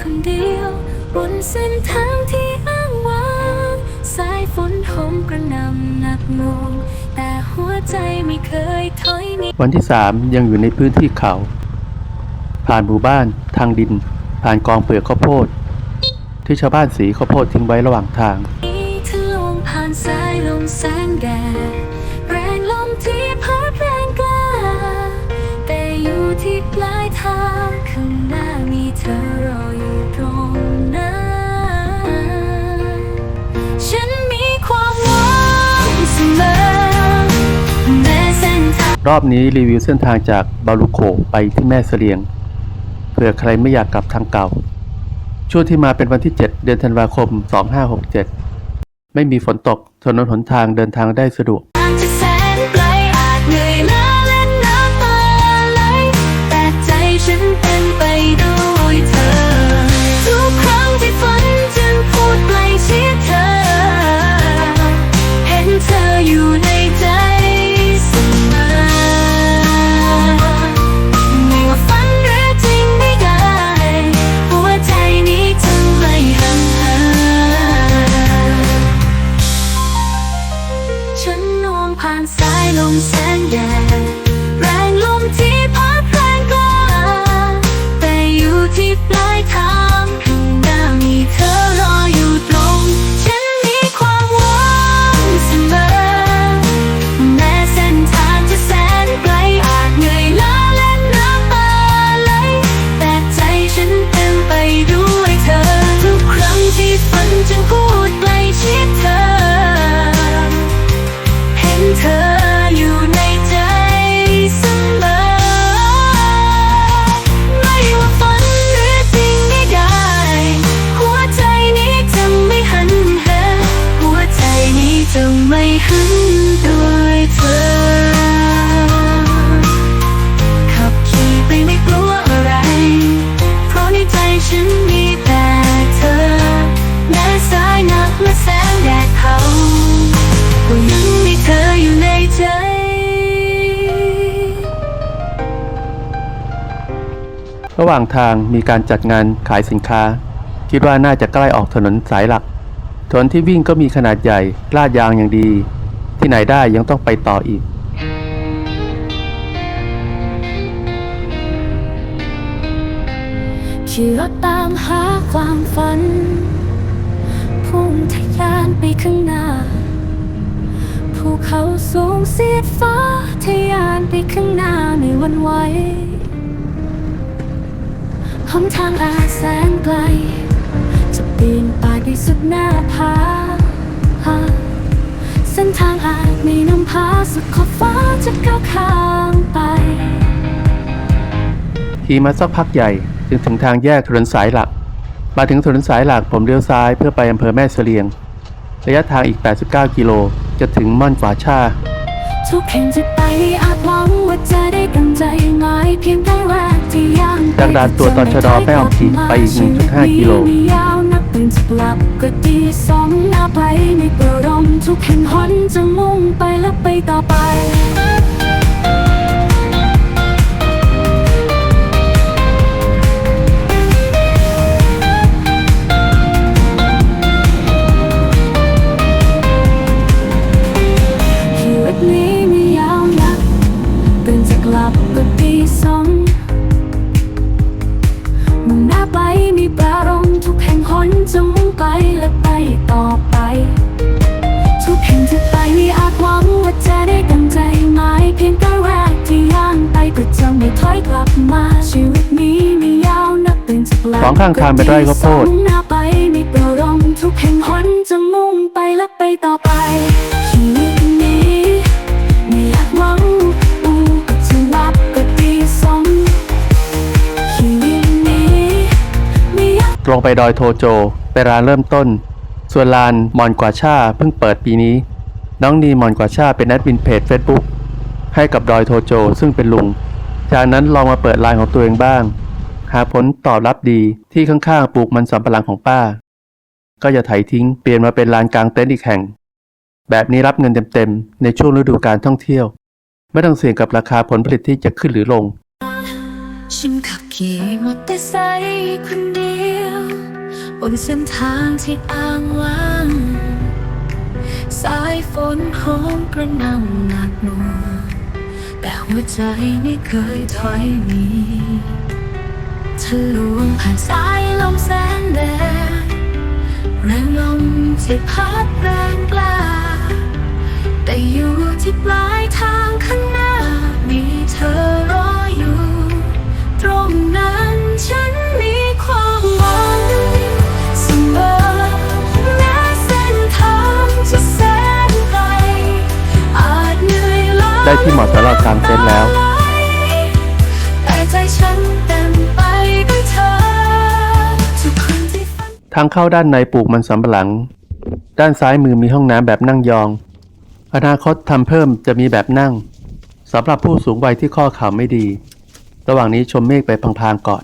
คนเดียว บนเส้นทางที่อ้างว้างสายฝนโหมกระหน่ำหนักหน่วงแต่หัวใจไม่เคยถอยหนีวันที่สามยังอยู่ในพื้นที่เขา ผ่านหมู่บ้านทางดิน ผ่านกองเปลือกข้าวโพด ที่ชาวบ้านสีข้าวโพดทิ้งไว้ระหว่างทาง ทะลวงผ่านสายลมแสงแดดแรงลมที่พัดแรงกล้า แต่อยู่ที่ปลายทางข้างหน้ามีเธอรออยู่ ตรงนั้น ฉันมีความหวังเสมอแม้เส้นทาง รอบนี้รีวิวเส้นทางจากบาลูโคไปที่แม่เสลียง เผื่อใครไม่อยากกลับทางเก่า ช่วงที่มาเป็นวันที่ 7 เดือนธันวาคม 2567 ไม่มีฝนตก ถนนหนทางเดินทางได้สะดวก ผ่านสายลมแสงแดดแรงลมที่พัดแรงกล้าแต่อยู่ที่ปลายทางข้างหน้ามีเธอ ระหว่างทางมีการจัดงานขายสินค้า คิดว่าน่าจะใกล้ออกถนนสายหลัก ถนนที่วิ่งก็มีขนาดใหญ่ลาดยางอย่างดี ที่ไหนได้ยังต้องไปต่ออีกขี่รถตามหาความฝัน พุ่งทะยานไปข้างหน้า ภูเขาสูงเสียดฟ้าทะยานไปข้างหน้าไม่วันไหว หนทางอาแสนไกล จะปีนป่ายไปสุดหน้าผาเส้นทางอาจมีน้ำพาสุดขอบฟ้าจะก้าวข้ามไปขี่มาสักพักใหญ่จึงถึงทางแยกถนนสายหลัก มาถึงถนนสายหลักผมเลี้ยวซ้ายเพื่อไปอำเภอแม่เสลียง ระยะทางอีก 89 กิโล จะถึงม่อนฝาชาทุกแห่งจะไปอ วังว่าจะได้กำใจง่ายเพียงแต่แรกที่ยังจากด่านตรวจตชดแม่ออมสินไปอีก 1.5 กิโลชีวิตนี้ยาวนับเป็นจะกลับก็ดีสมหน้าไปในเปรดมทุกแห่งหนจะมุ่งไปและไปต่อไป จะกลับก็ดีสมมุ่งหน้าไปมีปรารมณ์ทุกแห่งหนจะมุ่งไปและไปต่อไป ทุกแห่งที่ไปมีอาจหวังว่าจะได้ดังใจหมายเพียงแต่แรกที่ย่างไปก็จะไม่ถอยกลับมาชีวิตนี้ไม่ยาวนักเป็นจะกลับสองข้างทางเป็นไร่ข้าวโพดมุ่งหน้าไปมีปรารมณ์ทุกแห่งหนจะมุ่งไปและไปต่อไปชีวิต ไม่องไปดอยโทโจไปร้านเริ่มต้น ส่วนลานมอนกว่าชาเพิ่งเปิดปีนี้ น้องนีมอนกว่าชาเป็นแอดมินเพจ Facebook ให้กับดอยโทโจซึ่งเป็นลุง จากนั้นลองมาเปิดไลน์ของตัวเองบ้าง หาผลตอบรับดีที่ข้างๆปลูกมันสำปะหลังของป้า ก็จะไถทิ้งเปลี่ยนมาเป็นลานกลางเต็นท์อีกแห่ง แบบนี้รับเงินเต็มๆในช่วงฤดูการท่องเที่ยว ไม่ต้องเสี่ยงกับราคาผลผลิตที่จะขึ้นหรือลงฉันขับ ขี่มอเตอร์ไซค์คนเดียวบนเส้นทางที่อ้างว้าง สายฝนโหมกระหน่ำหนักหน่วงแต่หัวใจไม่เคยถอยหนีทะลวงผ่านสายลมแสนแดดแรงลมที่พัดแรงกล้าแต่อยู่ที่ปลายทางข้างหน้ามีเธอรอ ตรงนั้นฉันมีความหวังเสมอแม้เส้นทางจะแสนไกลอาจเหนื่อยล้าได้ที่เหมาะสำหรับกางเต็นท์แล้ว แต่ใจฉันเต็มไปด้วยเธอทุกคนที่ฝันทางเข้าด้านในปลูกมันสำปะหลัง ด้านซ้ายมือมีห้องน้ำแบบนั่งยอง อนาคตทำเพิ่มจะมีแบบนั่งสำหรับผู้สูงวัยที่ข้อเข่าไม่ดี ระหว่างนี้ชมเมฆไปพลางๆก่อน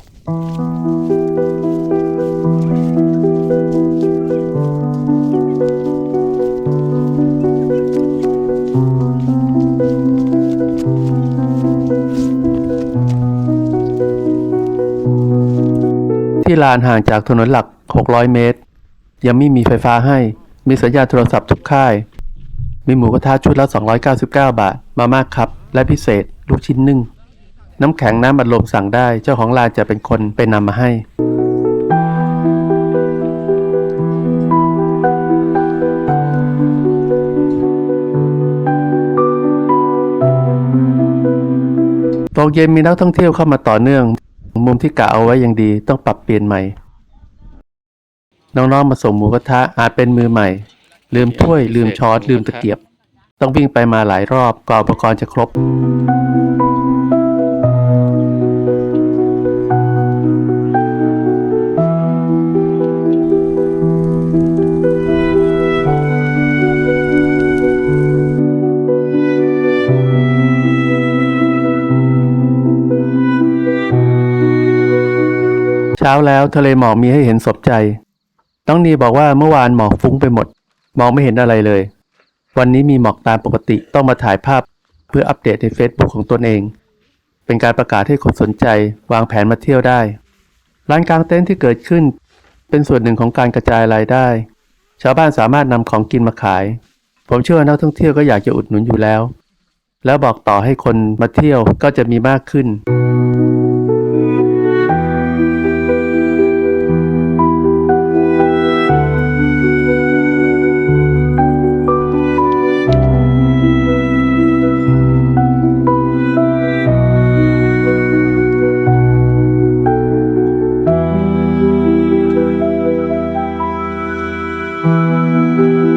ที่ลานห่างจากถนนหลัก 600 เมตร ยังไม่มีไฟฟ้าให้ มีสัญญาณโทรศัพท์ทุกค่าย มีหมูกระทะชุดละ 299 บาท มาม่าครับ และพิเศษ ลูกชิ้นนึ่ง น้ำแข็งน้ำบัดลมสั่งได้ เจ้าของร้านจะเป็นคนไปนำมาให้ ตกเย็นมีนักท่องเที่ยวเข้ามาต่อเนื่อง มุมที่กะเอาไว้ยังดีต้องปรับเปลี่ยนใหม่ น้องๆมาส่งหมูกระทะอาจเป็นมือใหม่ ลืมถ้วย ลืมช้อนลืมตะเกียบ ต้องวิ่งไปมาหลายรอบกว่าอุปกรณ์จะครบ ช้าแล้วทะเลหมอกมีให้เห็นสบใจ น้องนีบอกว่าเมื่อวานหมอกฟุ้งไปหมด มองไม่เห็นอะไรเลย วันนี้มีหมอกตามปกติต้องมาถ่ายภาพ เพื่ออัปเดตใน Facebook ของตนเอง เป็นการประกาศให้คนสนใจวางแผนมาเที่ยวได้ ร้านกลางเต็นท์ที่เกิดขึ้น เป็นส่วนหนึ่งของการกระจายรายได้ ชาวบ้านสามารถนำของกินมาขาย ผมเชื่อว่านักท่องเที่ยวก็อยากจะอุดหนุนอยู่แล้ว แล้วบอกต่อให้คนมาเที่ยวก็จะมีมากขึ้น ฉั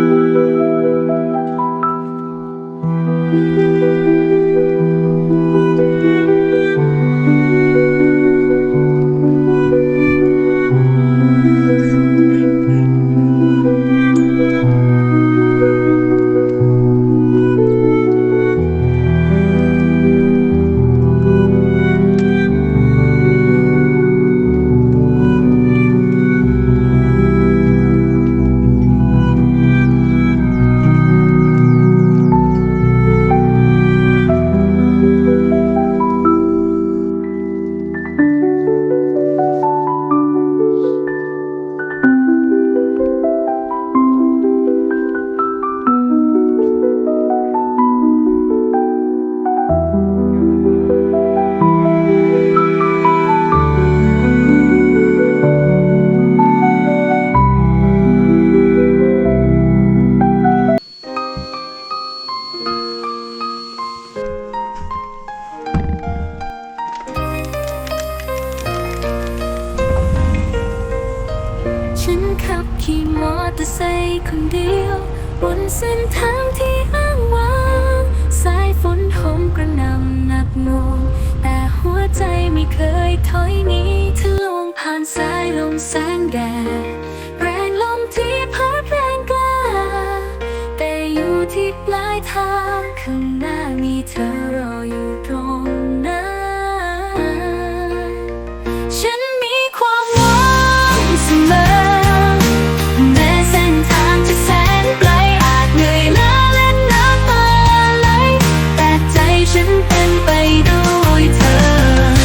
บนเส้นทางที่อ้างว้างสายฝนโหมกระหน่ำหนักหน่วงแต่หัวใจไม่เคยถอยหนี